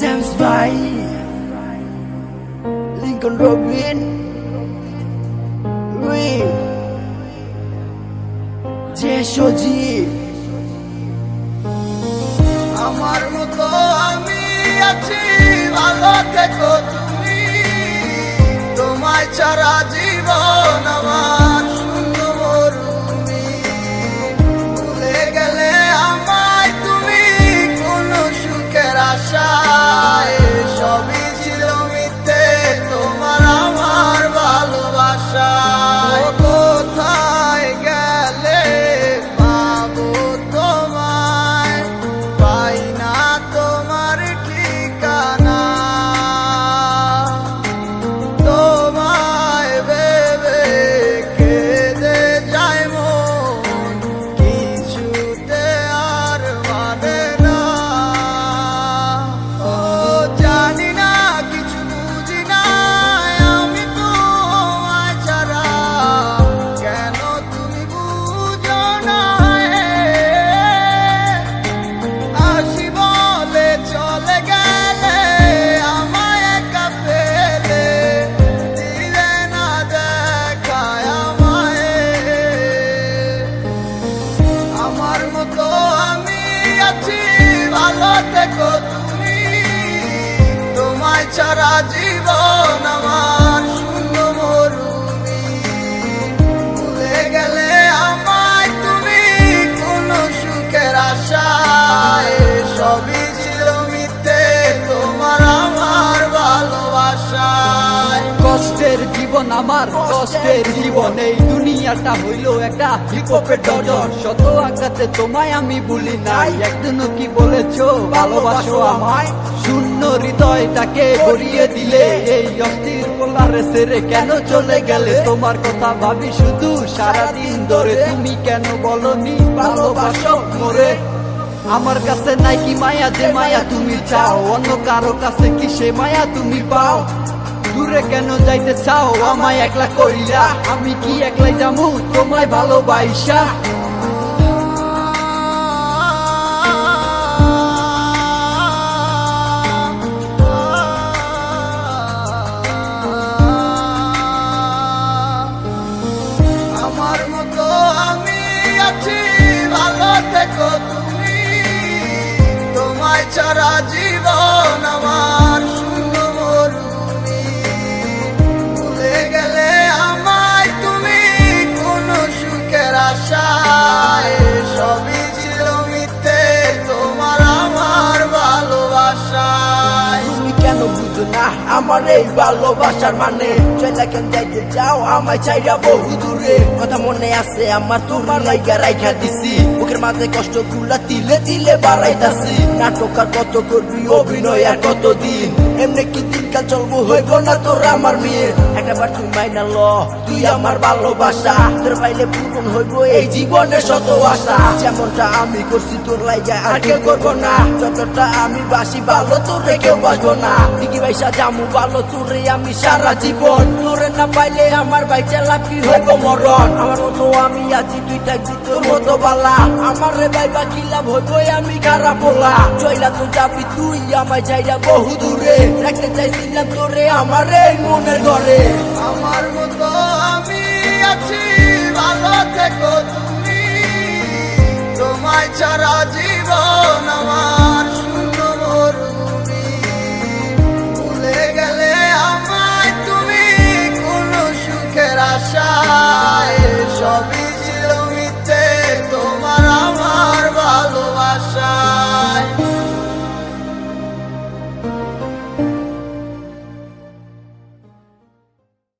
Sam's ভাই Lincoln Robin রুই যে আমার মতো আমি আছি, ভালো থেকো তুমি। তোমায় ছাড়া ছাড়া আমার কষ্টের জীবন। এই দুনিয়াটা হইল একটা হিপপের ডজন শত আঘাতে তোমায় আমি বলি নাই। একদিনও কি বলেছ? ভালোবাসো আমায়। শূন্য হৃদয়টাকে গড়িয়ে দিলে। এই অস্থির পোলারে সেরে কেন চলে গেলে? তোমার কথা ভাবি শুধু সারাদিন ধরে। তুমি কেন বলনি? ভালোবাসো মোরে। আমার কাছে নাই কি মায়া? যে মায়া তুমি চাও। অন্য কারও কাছে কি সে মায়া তুমি পাও? দূরে কেন যাইতে চাও? আমায় একলা কইলা আমি কি একলাই যামু? তোমায় ভালোবাসা তোমায় ছাড়া জীবন আমার আমার ভালোবাসার মানে চলে কেন যাইতে চাও আমায় চাইরা বহু দূরে কথা মনে আছে, আমার তোমার লাইগা রাইখা দিছি। মাঝে কষ্টগুলা তিলে তিলে বাড়াইতাছি। নাটক আর কত করবি, অভিনয় আর কতদিন? এমনি কি দিনকাল চলবো হইব না তোর আমার মেয়ে? একবার তুই মাইনা ল, তুই আমার ভালোবাসা। তোর পাইলে পূরণ হইব এই জীবনের শত আশা। যেমনটা আমি করছি তোর লাইগা আর কেউ করব না। যতটা আমি বাসি ভালো তোরে কেউ বাসবো না। দিদি ভাইসা জামু ভালো তোরে আমি সারা জীবন। তোরে না পাইলে আমার ভাই চালাপি হইব মরণ? আমার মতো আমি আছি, তুই থাকবি তোর মতো বালা। আমার রে ভাই বাকি লাভ হইব আমি খারাপ পোলা। চইলা তো যাবি তুই, আমায় চাইরা বহু দূরে। রাখতে চাইছিলাম তোরে আমার এই মনের ঘরে। আমার মতো আমি আছি, ভালো থেকো তুমি। তোমায় ছাড়া জীবন আমার